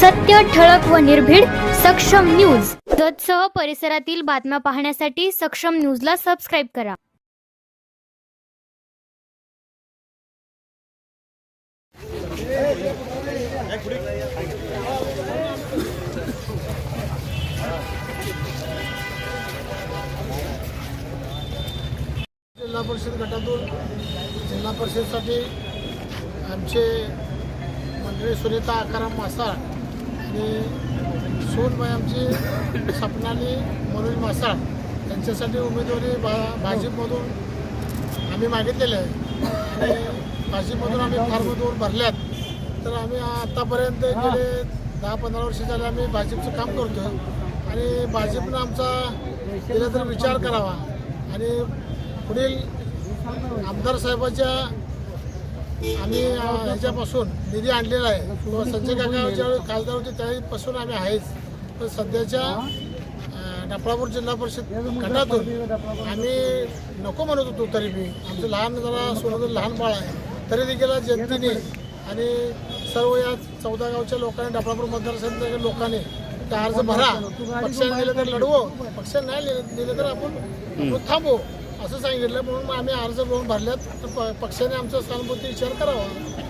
सत्य ठळक व निर्भीड सक्षम न्यूज. जतसह परिसरातील बातम्या पाहण्यासाठी सक्षम न्यूजला सबस्क्राईब करा. जिल्हा परिषद गटातून जिल्हा परिषदसाठी आमचे मंत्री सुनीता आकाराम मासाळ आणि सूनबाई आमची सपनाली मनोज मासाळ यांच्यासाठी उमेदवारी भा भाजपमधून आम्ही मागितलेले आहे. आणि भाजपमधून आम्ही फॉर्मधून भरल्यात. तर आम्ही आत्तापर्यंत गेले दहा पंधरा वर्ष झाले आम्ही भाजपचं काम करतो आणि भाजपनं आमचा दिला तर विचार करावा. आणि पुढील आमदार साहेबाच्या आम्ही ह्याच्यापासून निधी आणलेला आहे. संजय काका ज्यावेळी खासदार होते त्यावेळीपासून आम्ही आहेच. पण सध्याच्या अ, डफळापूर जिल्हा परिषद गटातून आम्ही नको म्हणत होतो तरी बी. आमचं लहान जरा सोनं लहान बाळ आहे. तरी देखील जनतेने आणि सर्व या चौदा गावच्या लोकांनी डफळापूर मतदारसंघाच्या लोकांनी ते अर्ज भरा. पक्षाने दिलं तर लढवू. पक्षाने नाही दिलं- तर आपण आपण थांबू असं सांगितलं म्हणून मग आम्ही अर्ज भरून भरल्यात. तर प- पक्षाने आमचा सहानुभूती विचार करावा.